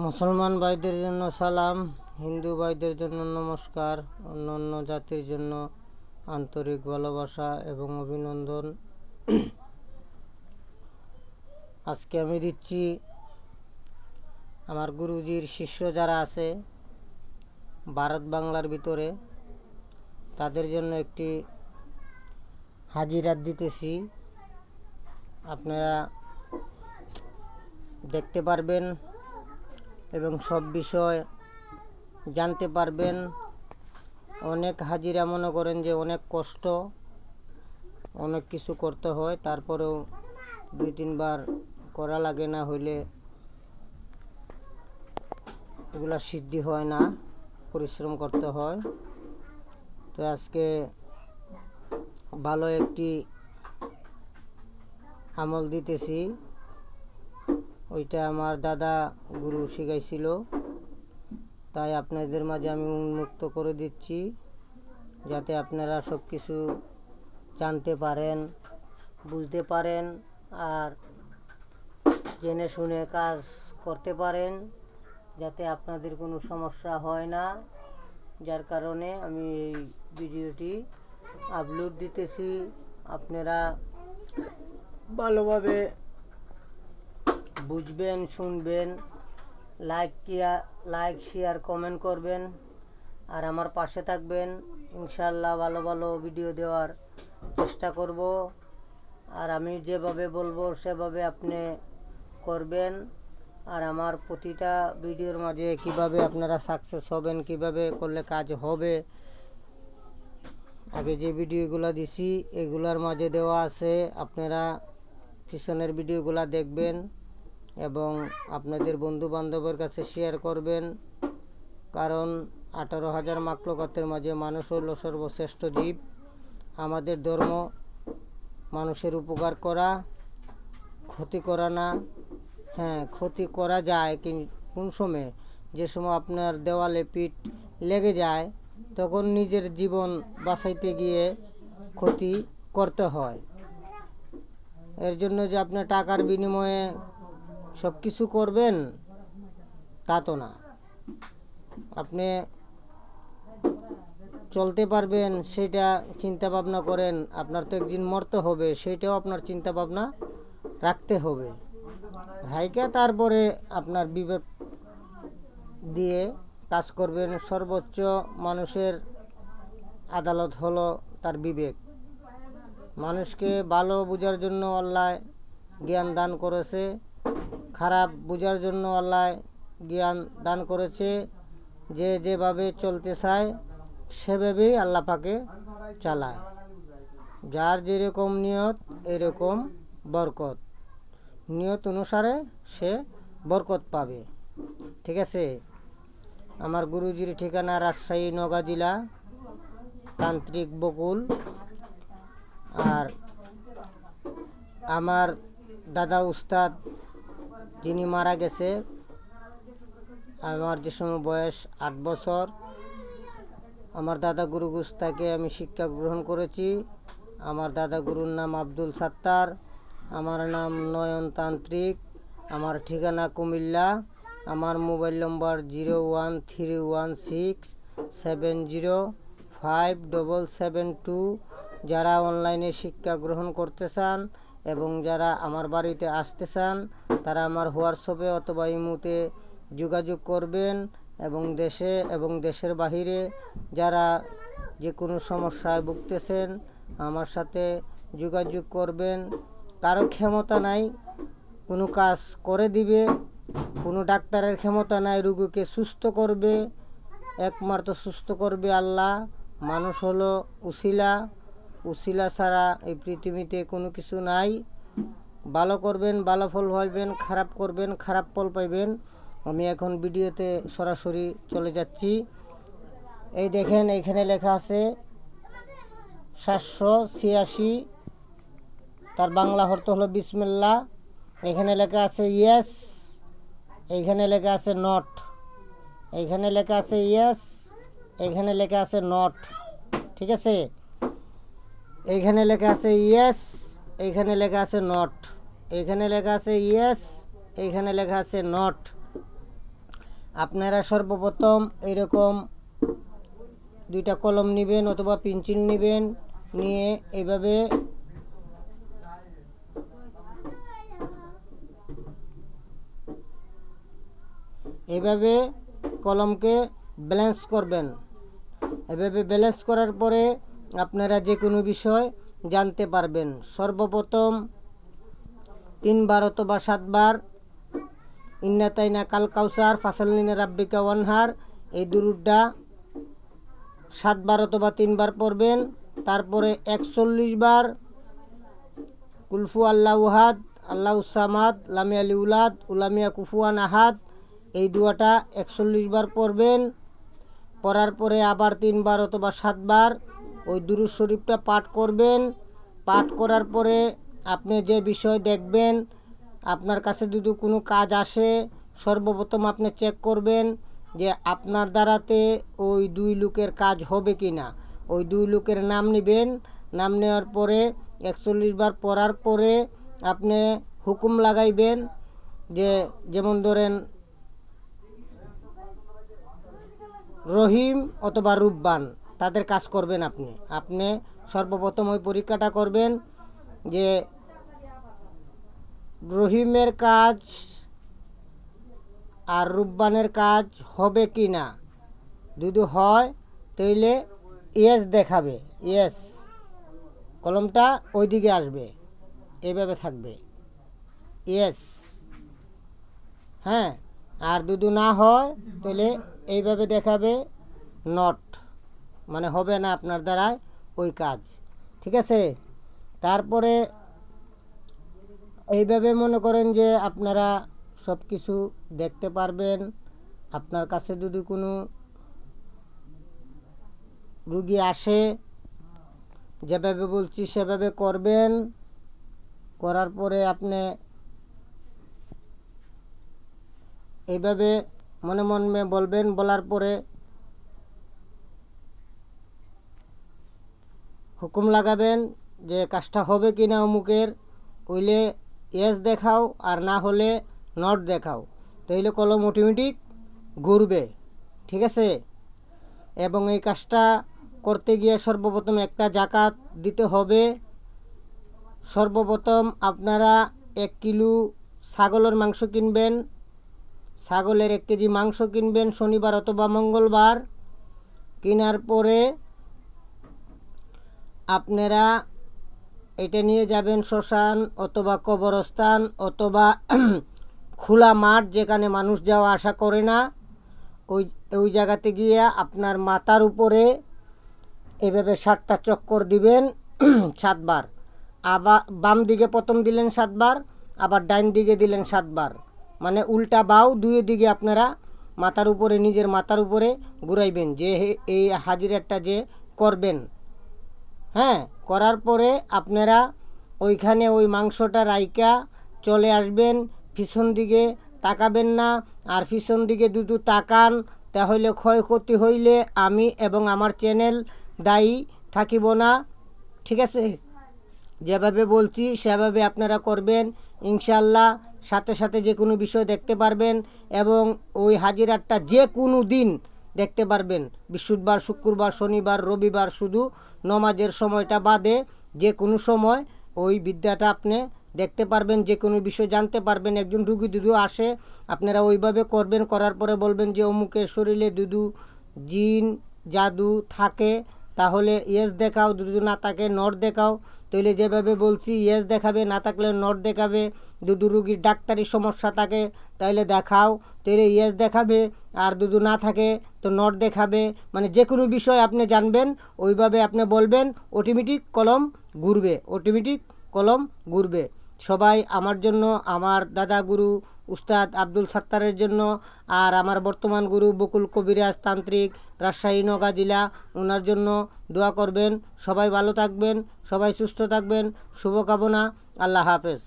মুসলমান ভাইদের জন্য সালাম, হিন্দু ভাইদের জন্য নমস্কার অন্য অন্য জাতির জন্য আন্তরিক ভালোবাসা এবং অভিনন্দন। আজকে আমি দিচ্ছি আমার গুরুজির শিষ্য যারা আছে ভারত বাংলার ভিতরে, তাদের জন্য একটি হাজিরাত দিতেছি। আপনারা দেখতে পারবেন এবং সব বিষয় জানতে পারবেন। অনেক হাজিরা মনে করেন যে অনেক কষ্ট, অনেক কিছু করতে হয়, তারপরেও দুই তিনবার করা লাগে না হইলে এগুলা সিদ্ধি হয় না, পরিশ্রম করতে হয়। তো আজকে ভালো একটি আমল দিতেছি। ওইটা আমার দাদা গুরু শিখাইছিল। তাই আপনাদের মাঝে আমি উন্মুক্ত করে দিচ্ছি, যাতে আপনারা সব কিছু জানতে পারেন, বুঝতে পারেন, আর জেনে শুনে কাজ করতে পারেন, যাতে আপনাদের কোনো সমস্যা হয় না। যার কারণে আমি এই ভিডিওটি আপলোড দিতেছি। আপনারা ভালোভাবে বুঝবেন, শুনবেন লাইক কিয়া লাইক শেয়ার কমেন্ট করবেন আর আমার পাশে থাকবেন। ইনশাল্লাহ ভালো ভালো ভিডিও দেওয়ার চেষ্টা করব। আর আমি যেভাবে বলব, সেভাবে আপনি করবেন। আর আমার প্রতিটা ভিডিওর মাঝে কীভাবে আপনারা সাকসেস হবেন, কীভাবে করলে কাজ হবে, আগে যে ভিডিওগুলো দিছি, এগুলার মাঝে দেওয়া আছে। আপনারা পিছনের ভিডিওগুলো দেখবেন। এবং আপনাদের বন্ধু বান্ধবের কাছে শেয়ার করবেন। কারণ আঠারো হাজার মাকলকাতের মাঝে মানুষ হইল সর্বশ্রেষ্ঠ জীব। আমাদের ধর্ম মানুষের উপকার করা, ক্ষতি করা না। হ্যাঁ ক্ষতি করা যায়, কিন- কোন সময়ে? যে সময় আপনার দেওয়ালে পিঠ লেগে যায়, তখন নিজের জীবন বাঁচাইতে গিয়ে ক্ষতি করতে হয়। এর জন্য যে আপনার টাকার বিনিময়ে সব কিছু করবেন, তা তো না। আপনি চলতে পারবেন, সেটা চিন্তা ভাবনা করেন, আপনার তো একদিন মরতে হবে, সেটাও আপনার চিন্তা ভাবনা রাখতে হবে। রাইকা তারপরে আপনার বিবেক দিয়ে কাজ করবেন, সর্বোচ্চ মানুষের আদালত হলো তার বিবেক। মানুষকে ভালো বোঝার জন্য আল্লাহ জ্ঞান দান করেছে খারাপ বোঝার জন্য আল্লাহ জ্ঞান দান করেছে। যে যেভাবে চলতে চায়, সেভাবেই আল্লাহ পাকে চালায়। যার যেরকম নিয়ত, এরকম বরকত। নিয়ত অনুসারে সে বরকত পাবে। ঠিক আছে? আমার গুরুজির ঠিকানা রাজশাহী, নগা জেলা, তান্ত্রিক বকুল। আর আমার দাদা, উস্তাদ যিনি মারা গেছে, আমার যে সময় বয়স আট বছর, আমার দাদা গুরু গুস্তাকে আমি শিক্ষা গ্রহণ করেছি। আমার দাদা গুরুর নাম আব্দুল সাত্তার, আমার নাম নয়ন তান্ত্রিক, আমার ঠিকানা কুমিল্লা, আমার mobile number zero one three one six seven zero five double seven two. যারা অনলাইনে শিক্ষা গ্রহণ করতে চান এবং যারা আমার বাড়িতে আসতে চান, তারা আমার হোয়াটসঅ্যাপে অথবা ইমুতে যোগাযোগ করবেন এবং দেশে এবং দেশের বাহিরে যারা যে কোনো সমস্যায় ভুগতেছেন, আমার সাথে যোগাযোগ করবেন। কারও ক্ষমতা নাই, কোনো কাজ করে দিবে, কোনো ডাক্তারের ক্ষমতা নাই, রুগীকে সুস্থ করবে, একমাত্র সুস্থ করবে আল্লাহ। মানুষ হলো উসিলা। উসিলা ছাড়া এই পৃথিবীতে কোনো কিছু নাই। ভালো করবেন, ভালো ফল পাইবেন, খারাপ করবেন, খারাপ ফল পাইবেন। আমি এখন ভিডিওতে সরাসরি চলে যাচ্ছি। এই দেখেন, এইখানে লেখা আছে, সাতশো ছিয়াশি, তার বাংলা অর্থ হলো বিসমিল্লা এখানে লেখা আছে, ইয়েস। এইখানে লেখা আছে, নট। এইখানে লেখা আছে, ইয়েস। এইখানে লেখা আছে, নট। ঠিক আছে? এইখানে লেখা আছে ইয়েস এইখানে লেখা আছে নট এইখানে লেখা আছে ইয়েস এইখানে লেখা আছে নট আপনারা সর্বপ্রথম এরকম দুইটা কলম নেবেন অথবা পেন্সিল নেবেন, নিয়ে এভাবে এভাবে কলমকে ব্যালেন্স করবেন। এভাবে ব্যালেন্স করার পরে আপনারা যে কোনো বিষয় জানতে পারবেন। সর্বপ্রথম তিনবার অথবা সাতবার ইন্না তাইনা কাল কাউসার ফাসালিনা রাব্বিকা ওয়ানহার এই দুরুদটা সাতবার অথবা তিনবার পড়বেন। তারপরে একচল্লিশ বার, কুলফু আল্লাহ উহাদ আল্লাহ সামাদ লামি আলী উলাদ উলামিয়া কুফুয়ান আহাদ এই দুয়াটা একচল্লিশ বার পড়বেন। পড়ার পরে আবার তিনবার অথবা সাতবার ওই দুরুদ শরীফটা পাঠ করবেন। পাঠ করার পরে আপনি যে বিষয় দেখবেন, আপনার কাছে যদি কোনো কাজ আসে, সর্বপ্রথম আপনি চেক করবেন যে আপনার দ্বারাতে ওই দুই লোকের কাজ হবে কি না ওই দুই লোকের নাম নেবেন। নাম নেওয়ার পরে একচল্লিশ বার পড়ার পরে আপনি হুকুম লাগাইবেন যে, যেমন ধরেন, রহিম অথবা রূপবান। তাদের কাজ করবেন আপনি। আপনি সর্বপ্রথম ওই পরীক্ষাটা করবেন যে রহিমের কাজ আর রূপবানের কাজ হবে কি না। যদি হয়, তাইলে ইয়েস দেখাবে, ইয়েস। কলমটা ওইদিকে আসবে এইভাবে থাকবে, ইয়েস। হ্যাঁ আর যদি না হয় তাহলে এইভাবে দেখাবে, নট। মানে হবে না আপনার দ্বারায় ওই কাজ। ঠিক আছে? তারপরে এইভাবে মনে করেন যে আপনারা সব কিছু দেখতে পারবেন। আপনার কাছে যদি কোনো রুগী আসে, যেভাবে বলছি সেভাবে করবেন। করার পরে আপনি এইভাবে মনে মনে বলবেন। বলার পরে হুকুম লাগাবেন যে কাজটা হবে কি না অমুকের হইলে এস দেখাও আর না হলে নট দেখাও। তাইলে কলম অটোমেটিক ঘুরবে, ঠিক আছে? এবং এই কাজটা করতে গিয়ে সর্বপ্রথম একটা জাকাত দিতে হবে। সর্বপ্রথম আপনারা এক কিলো ছাগলের মাংস কিনবেন, ছাগলের এক কেজি মাংস কিনবেন শনিবার অথবা মঙ্গলবার। কেনার পরে আপনারা এটা নিয়ে যাবেন শ্মশান অথবা কবরস্থান অথবা খোলা মাঠ যেখানে মানুষ যাওয়া আসা করে না। ওই ওই জায়গাতে গিয়ে আপনার মাথার উপরে এভাবে সাতটা চক্কর দিবেন সাতবার। আবার বাম দিকে প্রথম দিলেন সাতবার, আবার ডাইন দিকে দিলেন সাতবার। মানে উল্টা বাউ দুই দিকে আপনারা মাথার উপরে, নিজের মাথার উপরে ঘুরাইবেন যে এই হাজিরাটা যে করবেন। হ্যাঁ করার পরে আপনারা ওইখানে ওই মাংসটা রাইকা চলে আসবেন, পিছন দিকে তাকাবেন না। আর পিছন দিকে দুটো তাকান, তাহলে ক্ষয়ক্ষতি হইলে আমি এবং আমার চ্যানেল দায়ী থাকিব না। ঠিক আছে? যেভাবে বলছি, সেভাবে আপনারা করবেন। ইনশাল্লাহ সাথে সাথে যে কোনো বিষয় দেখতে পারবেন এবং ওই হাজিরাটা যে কোনো দিন দেখতে পারবেন। বৃহস্পতিবার, শুক্রবার, শনিবার, রবিবার শুধু নমাজের সময়টা বাদে যে কোনো সময় ওই বিদ্যাটা আপনি দেখতে পারবেন, যে কোনো বিষয় জানতে পারবেন। একজন রুগী দুধু আসে, আপনারা ওইভাবে করবেন, করার পরে বলবেন যে অমুকের শরীরে দুদু জিন, জাদু থাকে, তাহলে ইয়েস দেখাও যদি না থাকে নট দেখাও তাহলে যেভাবে বলছি ইয়েস দেখাবে, না থাকলে নট দেখাবে, দুদু রুগীর ডাক্তারি সমস্যা থাকে তাহলে দেখাও। তাহলে ইয়েস দেখাবে, আর দুদু না থাকে, তো নট দেখাবে। মানে যে কোনো বিষয় আপনি জানবেন, ওইভাবে আপনি বলবেন অটোমেটিক কলম ঘুরবে অটোমেটিক কলম ঘুরবে। সবাই আমার জন্য, আমার দাদা গুরু উস্তাদ আব্দুল সাত্তারের জন্য আর আমার বর্তমান গুরু বকুল কবিরাজ তান্ত্রিক রাজশাহী নগা জেলা ওনার জন্য দোয়া করবেন। সবাই ভালো থাকবেন, সবাই সুস্থ থাকবেন। শুভকামনা, আল্লাহ হাফেজ।